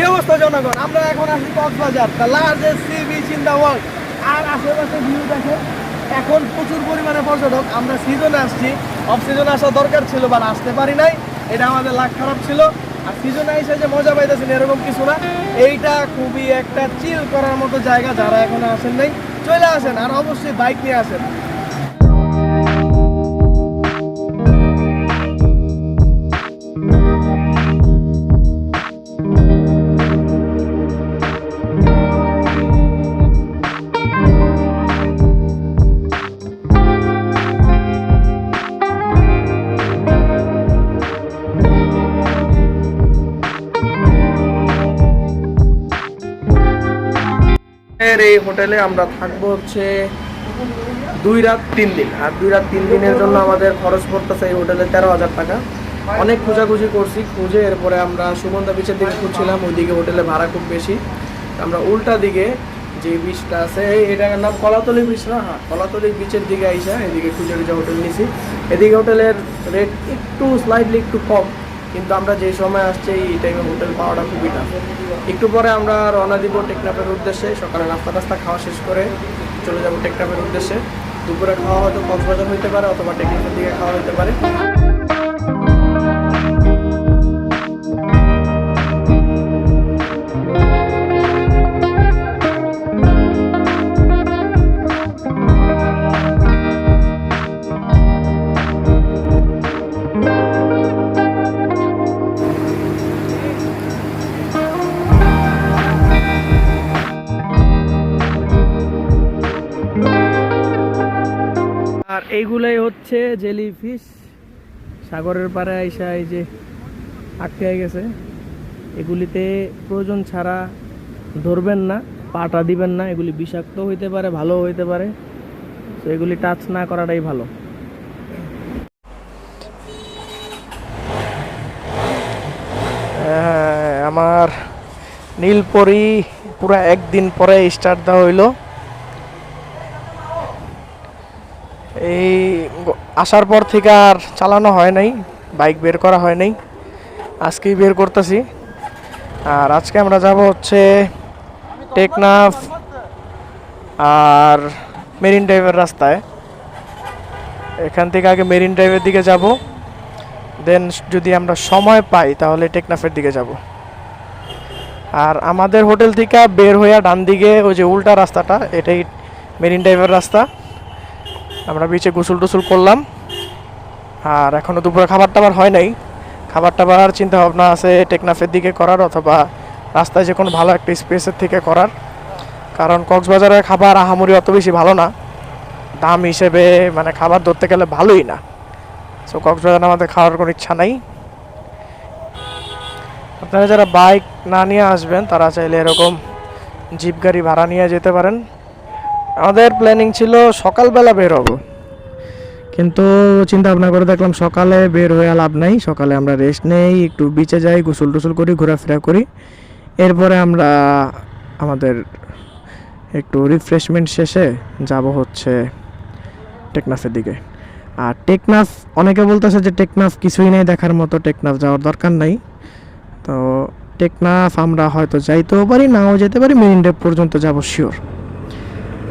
কি অবস্থা জনগণ? আমরা এখন আছি Cox's Bazar the largest sea beach in the world আর আশেপাশে ভিউ দেখে এখন প্রচুর পরিমাণে পর্যটক। আমরা সিজনে আসছি। অফ সিজনে আসা দরকার ছিল বা আসতে পারি নাই। এটা আমাদের লাখ খারাপ ছিল। আর সিজনে এসে যে মজা পাইতেছেন এরকম কিছু না। এইটা খুবই একটা চিল করার মতো জায়গা যারা এখনও আসেন নাই। চলে আসেন আর অবশ্যই বাইক নিয়ে আসেন। এই হোটেলে আমরা থাকব হচ্ছে দুই রাত, তিন দিন। আর দুই রাত, তিন দিনের জন্য আমাদের খরচ পড়তেছে এই হোটেলে তেরো হাজার টাকা। অনেক খোঁজাখুঁজি করছি, খুঁজে এরপরে আমরা সুগন্ধা বিচের দিকে খুঁজছিলাম ওইদিকে হোটেলে ভাড়া খুব বেশি। আমরা উল্টা দিকে যে বিচটা আছে এটার নাম কলাতলি বিচ না? হ্যাঁ কলাতলি বিচের দিকে আইসা, এদিকে খুঁজে খুঁজে হোটেল নিছি। এদিকে হোটেলের রেট একটু স্লাইডলি একটু কম। কিন্তু আমরা যে সময় আসছি, এই টাইমে হোটেল পাওয়াটা খুবই না একটু পরে আমরা রওনা দিব টেকনাপের উদ্দেশ্যে। সকালে নাস্তা টাস্তা খাওয়া শেষ করে চলে যাব টেকনাপের উদ্দেশ্যে। দুপুরে খাওয়া হয়তো কক্সবাজার হইতে পারে অথবা টেকনাফের দিকে খাওয়া হইতে পারে। এইগুলাই হচ্ছে জেলি ফিশ। সাগরের পাড়ে আইসা এই যে আটকে গেছে। এগুলিতে প্রয়োজন ছাড়া ধরবেন না পাটা দিবেন না এগুলি বিষাক্ত হইতে পারে ভালো হইতে পারে। তো এগুলি টাচ না করাটাই ভালো। হ্যাঁ, আমার নীলপরি পুরা একদিন পরে স্টার্ট দেওয়া হইল। এই আসার পর থেকে আর চালানো হয় নাই, বাইক বের করা হয় নাই, আজকেই বের করতেছি। আর আজকে আমরা যাব হচ্ছে টেকনাফ আর মেরিন ড্রাইভের রাস্তায়। এখান থেকে আগে মেরিন ড্রাইভের দিকে যাব, দেন যদি আমরা সময় পাই তাহলে টেকনাফের দিকে যাব। আর আমাদের হোটেল থেকে বের হইয়া ডান দিকে ওই যে উল্টা রাস্তাটা, এটাই মেরিন ড্রাইভের রাস্তা। আমরা বিচে গোসল টোসল করলাম। আর এখনও দুপুরে খাবার টাবার হয় নাই। খাবার টাবার চিন্তা ভাবনা আছে টেকনাফের দিকে করার অথবা রাস্তায় যে কোনো ভালো একটা স্পেসের থেকে করার। কারণ কক্সবাজারের খাবার আহামরি অত বেশি ভালো না। দাম হিসেবে মানে খাবার ধরতে গেলে ভালোই না। সো কক্সবাজার আমাদের খাওয়ার কোনো ইচ্ছা নাই। আপনারা যারা বাইক না নিয়ে আসবেন, তারা চাইলে এরকম জিপ গাড়ি ভাড়া নিয়ে যেতে পারেন। আমাদের প্ল্যানিং ছিল সকালবেলা বের হব। কিন্তু চিন্তা ভাবনা করে দেখলাম সকালে বের হয়ে লাভ নাই, সকালে আমরা রেস্ট নেই, একটু বিচে যাই, গোসল টোসল করি, ঘোরাফেরা করি। এরপরে আমরা আমাদের একটু রিফ্রেশমেন্ট শেষে যাব হচ্ছে টেকনাফের দিকে। আর টেকনাফ, অনেকে বলতেছে যে টেকনাফ কিছুই নেই দেখার মতো, টেকনাফ যাওয়ার দরকার নাই। তো টেকনাফ আমরা হয়তো যাইতেও পারি, নাও যেতে পারি মেরিন ড্রাইভ পর্যন্ত যাব শিওর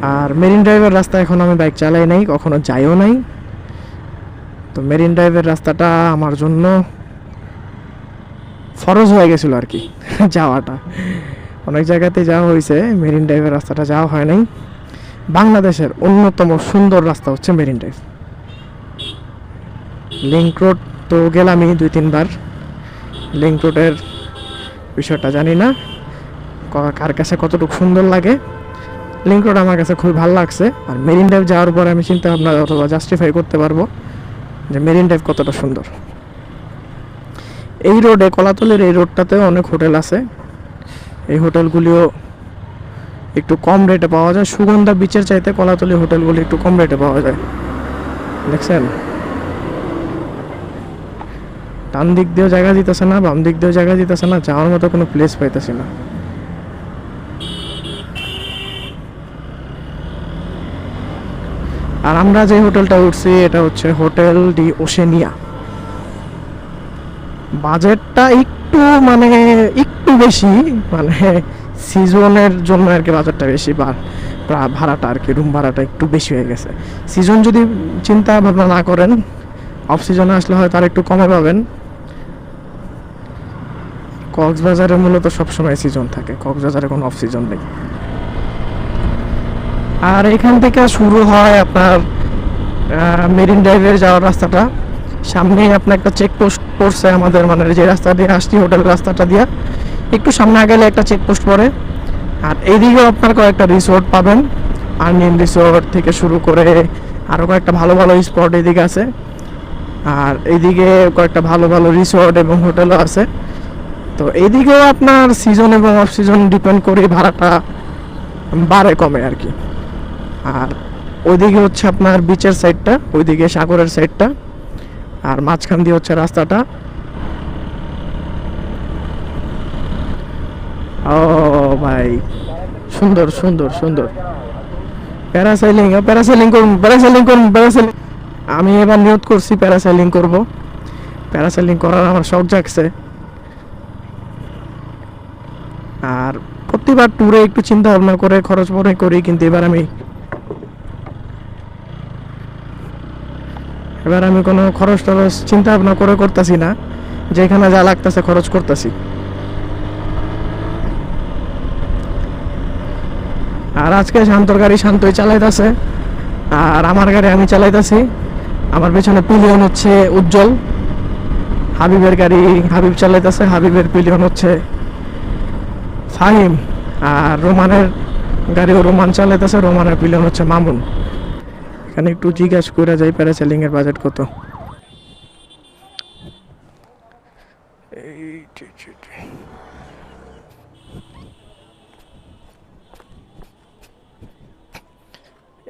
আর মেরিন ড্রাইভের রাস্তা এখন আমি বাইক চালাই নাই, কখনো যাইও নাই। তো মেরিন ড্রাইভের রাস্তাটা আমার জন্য ফরজ হয়ে গেছিল আর কি, যাওয়াটা। অনেক জায়গাতে যাওয়া হয়েছে, মেরিন ড্রাইভের রাস্তাটা যাওয়া হয় নাই। বাংলাদেশের অন্যতম সুন্দর রাস্তা হচ্ছে মেরিন ড্রাইভ। লিঙ্ক রোড তো গেলামই দুই, তিনবার। লিঙ্ক রোডের বিষয়টা জানি না কার কাছে কতটুকু সুন্দর লাগে। লিঙ্ক রোড আমার কাছে খুবই ভালো লাগছে। আর মেরিন ড্রাইভ যাওয়ার পরে আমি চিন্তা ভাবনা অথবা জাস্টিফাই করতে পারব যে মেরিন ড্রাইভ কতটা সুন্দর। এই রোডে কলাতলের এই রোডটাতেও অনেক হোটেল আছে। এই হোটেলগুলিও একটু কম রেটে পাওয়া যায়। সুগন্ধা বিচের চাইতে কলাতলি হোটেলগুলি একটু কম রেটে পাওয়া যায়। দেখছেন? ডান দিক দিয়েও জায়গা দিতেছে না বাম দিক দিয়েও জায়গা দিতেছে না, যাওয়ার মতো কোনো প্লেস পাইতেছে না। আর আমরা যে হোটেলটা উঠছি, এটা হচ্ছে হোটেল ডি ওশেনিয়া। বাজেটটা একটু মানে একটু বেশি মানে সিজনের জন্য আর কি বাজারটা বেশি, বা ভাড়াটা আর কি রুম ভাড়াটা একটু বেশি হয়ে গেছে। সিজন যদি চিন্তা ভাবনা না করেন অফ সিজনে আসলে হয়তো আর একটু কমে পাবেন। কক্সবাজারে মূলত সবসময় সিজন থাকে, কক্সবাজারে কোনো অফ সিজন নেই। আর এখান থেকে শুরু হয় আপনার মেরিন ড্রাইভের যাওয়ার রাস্তাটা। সামনেই আপনার একটা চেকপোস্ট পড়ছে আমাদের মানে যে রাস্তা দিয়ে আসছি হোটেল রাস্তাটা দিয়ে। একটু সামনে গেলে একটা চেকপোস্ট পড়ে। আর এইদিকেও আপনার কয়েকটা রিসোর্ট পাবেন। আর্নিয়ন রিসোর্ট থেকে শুরু করে আরও কয়েকটা ভালো ভালো স্পট এদিকে আছে। আর এইদিকে কয়েকটা ভালো ভালো রিসোর্ট এবং হোটেলও আছে। তো এইদিকেও আপনার সিজন এবং অফ সিজন ডিপেন্ড করে ভাড়াটা বাড়ে, কমে আর কি। আর ওইদিকে হচ্ছে আপনার বিচের সাইডটা ওইদিকে সাগরের সাইডটা আর মাঝখান দিয়ে হচ্ছে রাস্তাটা। ও ভাই, সুন্দর সুন্দর সুন্দর। প্যারাসাইলিং প্যারাসাইলিং করুন প্যারাসাইলিং করুন প্যারাসাইলিং আমি এবার নিয়ত করছি প্যারাসাইলিং করব। প্যারাসাইলিং করার আমার শখ জাগছে। আর প্রতিবার ট্যুরে একটু চিন্তা ভাবনা করে, খরচ মনে করি, কিন্তু এবার আমি এবার আমি কোনো খরচ টরচ চিন্তা ভাবনা করে করতেছি না, যেখানে যা লাগতেছে খরচ করতেছি। আর আজকে শান্তর গাড়ি শান্তই চালাইতেছে, আর আমার গাড়ি আমি চালাইতেছি। আমার পেছনে পিলিয়ন হচ্ছে উজ্জ্বল। হাবিবের গাড়ি হাবিব চালাইতেছে, হাবিবের পিলিয়ন হচ্ছে ফাহিম। আর রোমানের গাড়িও রোমান চালাইতেছে, রোমানের পিলিয়ন হচ্ছে মামুন। এখানে একটু জিজ্ঞাসা করে যাই প্যারাসেলিং এর বাজেট কত।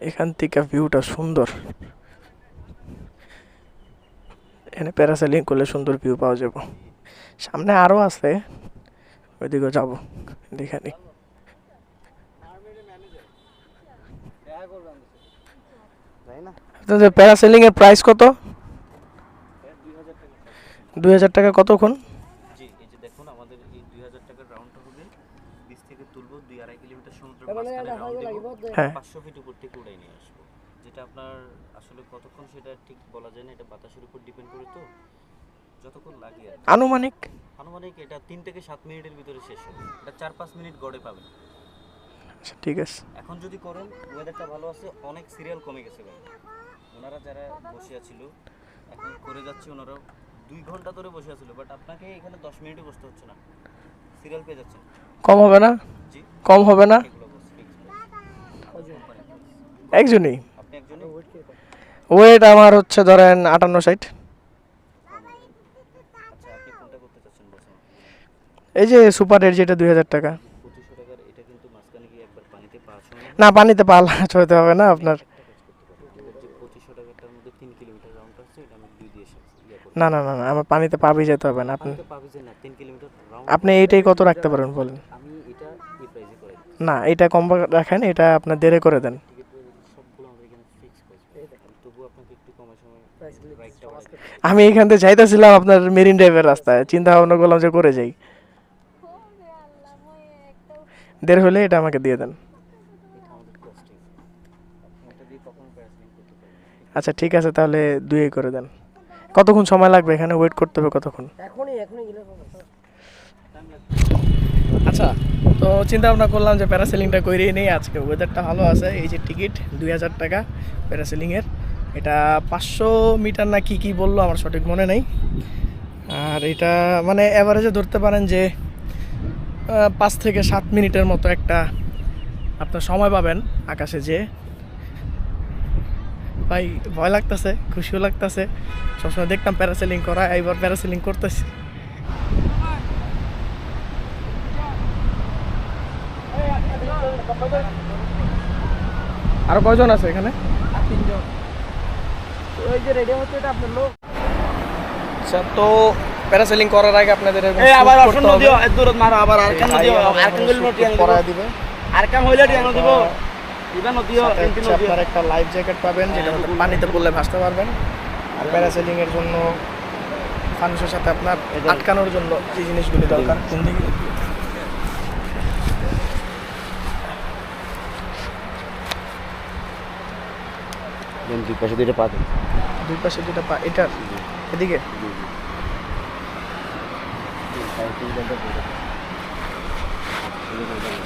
এখান থেকে ভিউটা সুন্দর। এখানে প্যারাসেলিং করলে সুন্দর ভিউ পাওয়া যাব। সামনে আরও আছে। ওইদিকে যাব। দেখানি আপনাদের প্যারাসেলিং এর প্রাইস কত? দুই হাজার টাকা কতক্ষণ জি এই যে দেখুন আমাদের এই দুই হাজার টাকার রাউন্ডটা হবে বিচ থেকে তুলবো দুই আড়াই কিলোমিটার সমুদ্রের মাঝখানে রাউন্ড দেবো হ্যাঁ। পাঁচশো ফিট উপর থেকে উড়াই নিয়ে আসব। যেটা আপনার আসলে কতক্ষণ সেটা ঠিক বলা যায় না এটা বাতাসের উপর ডিপেন্ড করে তো। যতক্ষণ লাগে আর আনুমানিক? আনুমানিক এটা তিন থেকে সাত মিনিটের ভিতরে শেষ হবে। এটা চার পাঁচ মিনিট গড়ে পাবেন। আচ্ছা ঠিক আছে। এখন যদি করেন ওয়েদারটা ভালো আছে অনেক সিরিয়াল কমে গেছে ভাই। ওনারা যারা বসে আছিল এখন করে যাচ্ছে ওনারা দুই ঘণ্টা ধরে বসে আছিল বাট আপনাকে এখানে দশ মিনিটও বসতে হচ্ছে না। সিরিয়াল পেয়ে যাচ্ছেন। কম হবে না? কম হবে না? একজনই? ওয়েট আমার হচ্ছে ধরেন আটান্ন সাইট আচ্ছা এই যে সুপার রেট যেটা দুই হাজার টাকা। না পানিতে পালা ছড়তে হবে না আপনার যে পঁচিশশো টাকাটার মধ্যে তিন কিলোমিটার রাউন্ড আছে এটা আমি দুই দিয়ে শেষ ইয়ে করব না না না না আমার পানিতে পাবি যেতে হবে না আপনি আপনি এইটাই কত রাখতে পারেন বলেন? আমি এটা এই প্রাইসে করে না এটা কম রাখেন এটা আপনার দেরে করে দেন। আমি এখান থেকে চাইতেছিলাম আপনার মেরিন ড্রাইভের রাস্তায় চিন্তা ভাবনা করলাম যে করে যাই। দের হলে এটা আমাকে দিয়ে দেন। দিয়ে আচ্ছা ঠিক আছে তাহলে দুই করে দেন। কতক্ষণ সময় লাগবে এখানে ওয়েট করতে হবে কতক্ষণ? আচ্ছা তো চিন্তা ভাবনা করলাম যে প্যারাসেলিংটা করেই নেই আজকে ওয়েদারটা ভালো আছে এই যে টিকিট দুই হাজার টাকা প্যারাসেলিংয়ের এটা পাঁচশো মিটার না কি কি বলল আমার সঠিক মনে নেই। আর এটা মানে অ্যাভারেজে ধরতে পারেন যে পাঁচ থেকে সাত মিনিটের মতো একটা আপনার সময় পাবেন আকাশে যে ভাই ভয় লাগতেছে খুশিও লাগতেছে। সবসময় দেখতাম প্যারাসেলিং করা এইবার প্যারাসেলিং করতেছি। আরও কয়জন আছে এখানে? আচ্ছা তো প্যারাসেলিং করার আগে আপনাদের আবার অপশন দিও দূরত মারো আবার আর কেন দিও আর কেন দিব দিবে। আর কাম হইলে দিব। আপনার একটা লাইফ জ্যাকেট পাবেন যেটা পানিতে পড়লে ভাসতে পারবেন। আর প্যারাসেলিং এর জন্য মানুষের সাথে আপনার আটকানোর জন্য যে জিনিসগুলি দরকার। দুই পাশে দুইটা পা দুই পাশে দুইটা পা এটা এদিকে? Thank you.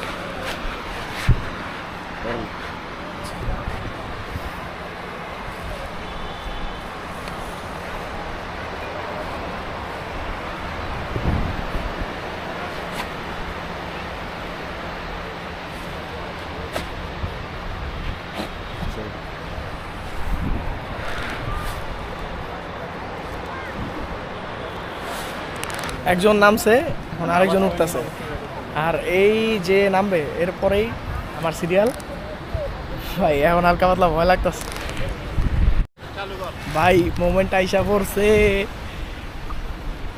একজন নামছে, এখন আরেকজন উঠতেছে। আর এই যে নামবে, এরপরেই আমার সিরিয়াল ভাই, এখন হালকা পাতলা ভয় লাগতেছে। ভাই মোমেন্ট আইসা পড়ছে।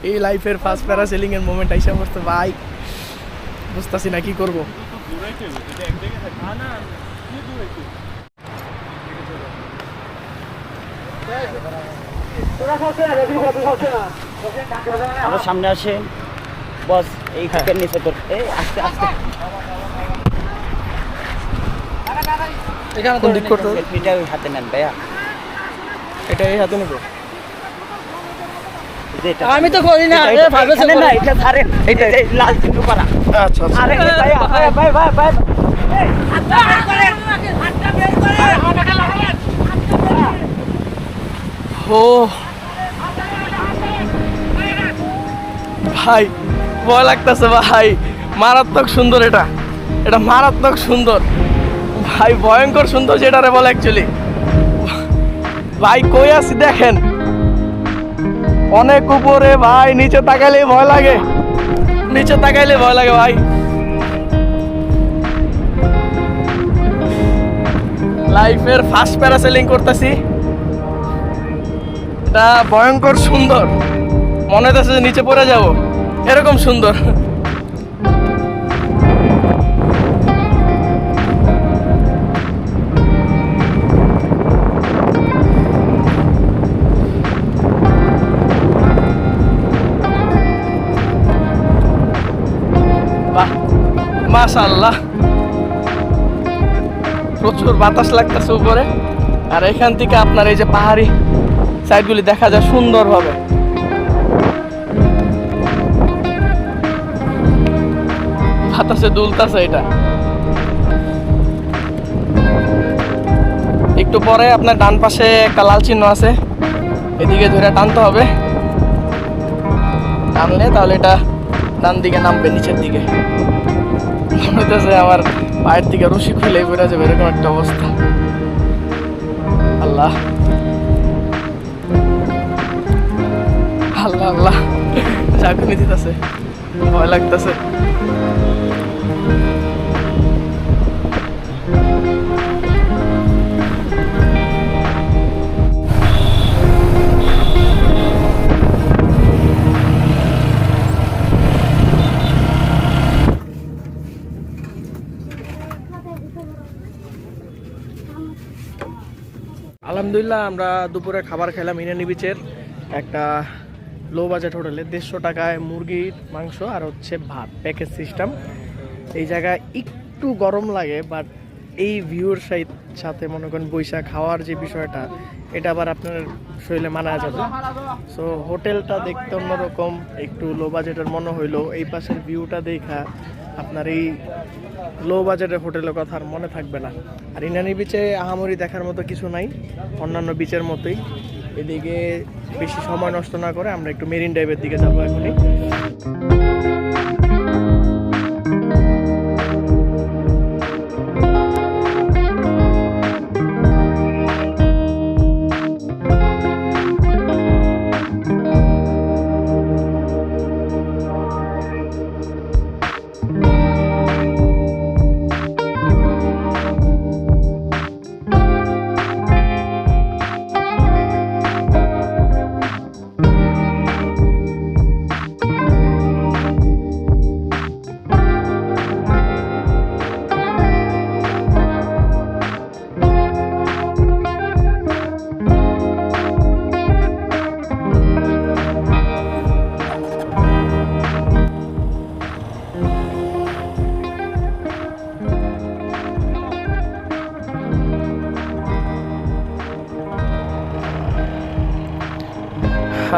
এই লাইফের ফার্স্ট প্যারাসেলিং এর মোমেন্ট আইসা পড়ছে, ভাই। বুঝতেছি না, কি করব? করব আমার সামনে আসে। বস এই হ্যাঁ। নিচে তোর এই আস্তে আস্তে। কোন দিক করতে সেলফিটা ওই হাতে নেন ভাইয়া। এটা এই হাতে নেব। এই যে এটা। আমি তো করি না এ ভাবে না এটা ধারে এটা লাল চিহ্ন করা আচ্ছা আচ্ছা। আরে ভাইয়া ভাই ভাই ভাই ভাই ও ভাই, ভয় লাগতেছে ভাই। মারাত্মক সুন্দর এটা। এটা মারাত্মক সুন্দর। ভাই, ভয়ঙ্কর সুন্দর যেটারে বলে অ্যাকচুয়ালি ভাই, কই আছি দেখেন। অনেক উপরে ভাই, নিচে তাকাইলে ভয় লাগে। নিচে তাকাইলে ভয় লাগে ভাই। লাইফের ফার্স্ট প্যারাসেলিং করতেছি। এটা ভয়ঙ্কর সুন্দর। মনে হচ্ছে নিচে পড়ে যাব। এরকম সুন্দর। প্রচুর বাতাস লাগতেছে উপরে। আর এখান থেকে আপনার এই যে পাহাড়ি সাইডগুলি দেখা যায় সুন্দরভাবে। বাতাসে দুলতাছে এটা। একটু পরে আপনার ডান পাশে একটা লাল চিহ্ন আছে। এদিকে ধরে টানতে হবে। টানলে তাহলে এটা ডান দিকে নামবে, নিচের দিকে। হইতেছে আমার পায়ের দিকে রশি খুলে বেরো যাবে, এরকম একটা অবস্থা। আল্লাহ। আল্লাহ আল্লাহ। ঝাঁকুনি দিতেছে, ভয় লাগতেছে। আমরা দুপুরে খাবার খেলাম ইনানি বিচের একটা লো বাজেট হোটেলে। দেড়শো টাকায় মুরগির মাংস আর হচ্ছে ভাত প্যাকেজ সিস্টেম এই জায়গায় একটু গরম লাগে বাট এই ভিউর সাথে মনে করেন বৈশাখ খাওয়ার যে বিষয়টা, এটা আবার আপনার শরীরে মানা যাবে। সো হোটেলটা দেখতে অন্যরকম, একটু লো বাজেটের মনে হইল। এই পাশের ভিউটা দেখা আপনার এই লো বাজেটের হোটেলের কথা আর মনে থাকবে না। আর ইনানি বিচে আহামরি দেখার মতো কিছু নাই, অন্যান্য বিচের মতোই। এদিকে বেশি সময় নষ্ট না করে আমরা একটু মেরিন ড্রাইভের দিকে যাব এখনই।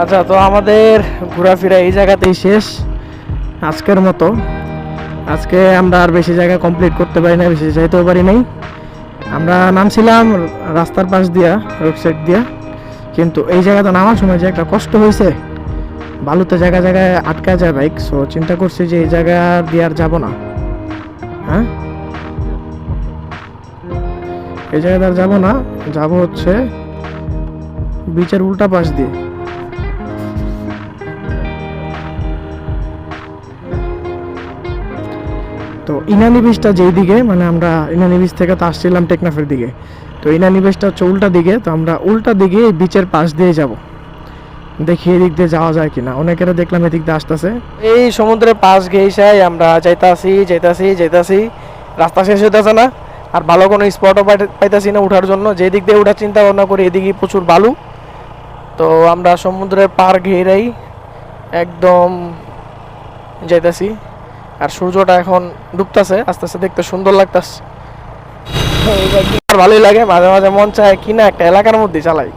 আচ্ছা তো আমাদের ঘোরাফেরা এই জায়গাতেই শেষ। আজকের মতো। আজকে আমরা আর বেশি জায়গা কমপ্লিট করতে পারি না, বেশি যাইতেও পারি নাই। আমরা নামছিলাম রাস্তার পাশ দিয়া রোড সাইড দিয়া। কিন্তু এই জায়গাতে নামার সময় যে একটা কষ্ট হয়েছে। বালুতে জায়গা জায়গায় আটকা যায় বাইক সো চিন্তা করছি যে এই জায়গা দিয়ে আর যাব না। হ্যাঁ? এই জায়গাতে আর যাব না। যাব হচ্ছে বিচের উল্টা পাশ দিয়ে। তো ইনানি বীজটা যেই দিকে মানে আমরা ইনানি বীজ থেকে তো আসছিলাম টেকনাফের দিকে। তো ইনানি বীজটা হচ্ছে উল্টা দিকে, তো আমরা উল্টা দিকে এই বিচের পাশ দিয়ে যাব। দেখি এদিক দিয়ে যাওয়া যায় কিনা। অনেকেরা দেখলাম এদিক দিয়ে আসতেছে। এই সমুদ্রের পাশ ঘেসাই আমরা যাইতাছি যাইতাছি যাইতাছি। রাস্তা শেষ হইতেছে না। আর ভালো কোনো স্পটও পাইতাছি না ওঠার জন্য। যে দিক দিয়ে ওঠার চিন্তা ভাবনা করি এদিকে প্রচুর বালু। তো আমরা সমুদ্রের পার ঘেরাই একদম যাইতাছি। আর সূর্যটা এখন ডুবতেছে, আস্তে আস্তে দেখতে সুন্দর লাগতেছে। ভালোই লাগে, মাঝে মাঝে মন চায় কি না একটা এলাকার মধ্যে চালাই।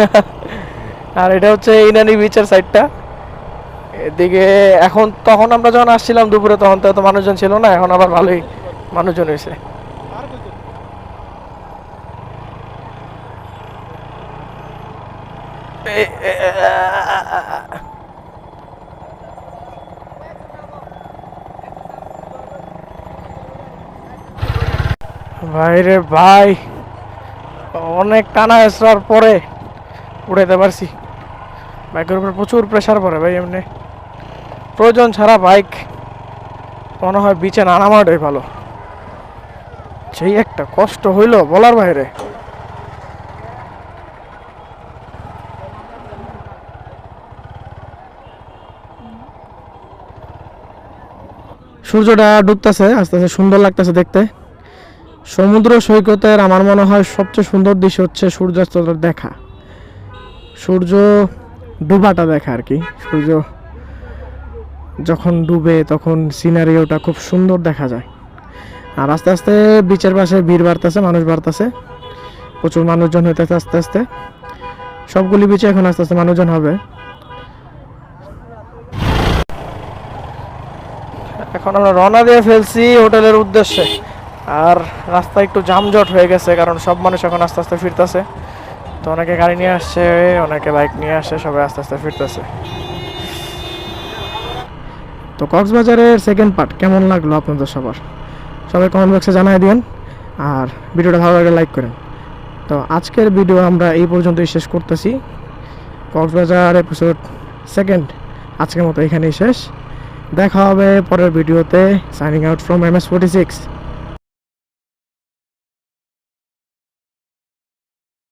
আর এটা হচ্ছে ইনানি বিচের সাইডটা এদিকে এখন, তখন আমরা যখন আসছিলাম দুপুরে, তখন তো এত মানুষজন ছিল না, এখন আবার ভালোই মানুষজন হয়েছে এ- এ- এ- ভাই রে ভাই, অনেক টানা এসরার পরে উড়াইতে পারছি। বাইকের উপর প্রচুর প্রেশার পড়ে ভাই এমনি। প্রয়োজন ছাড়া বাইক মনে হয় বিচে নামাটাই ভালো। সেই একটা কষ্ট হইল বলার বাইরে। সূর্যটা ডুবতেছে, আস্তে আস্তে সুন্দর লাগতেছে দেখতে। সমুদ্র সৈকতের আমার মনে হয় সবচেয়ে সুন্দর দৃশ্য হচ্ছে সূর্যাস্তটা দেখা। সূর্য ডুবাটা দেখা আর কি। সূর্য যখন ডুবে তখন সিনারিওটা খুব সুন্দর দেখা যায়। আর আস্তে আস্তে বিচের পাশে ভিড় বাড়তেছে, মানুষ বাড়তেছে। প্রচুর মানুষজন হইতেছে আস্তে আস্তে। সবগুলি বিচে এখন আস্তে আস্তে মানুষজন হবে। এখন আমরা রওনা দিয়ে ফেলছি হোটেলের উদ্দেশ্যে। আর রাস্তা একটু জামজট হয়ে গেছে, কারণ সব মানুষ এখন আস্তে আস্তে ফিরতেছে। তো অনেকে গাড়ি নিয়ে আসছে, অনেকে বাইক নিয়ে আসছে, সবাই আস্তে আস্তে ফিরতেছে। তো কক্সবাজারের সেকেন্ড পার্ট কেমন লাগল আপনাদের সবার? সবাই কমেন্ট বক্সে জানাই দিন আর ভিডিওটা ভালো লাগলে লাইক করেন। তো আজকের ভিডিও আমরা এই পর্যন্তই শেষ করতেছি। কক্সবাজার এপিসোড সেকেন্ড আজকের মতো এখানেই শেষ। দেখা হবে পরের ভিডিওতে signing out from M S forty six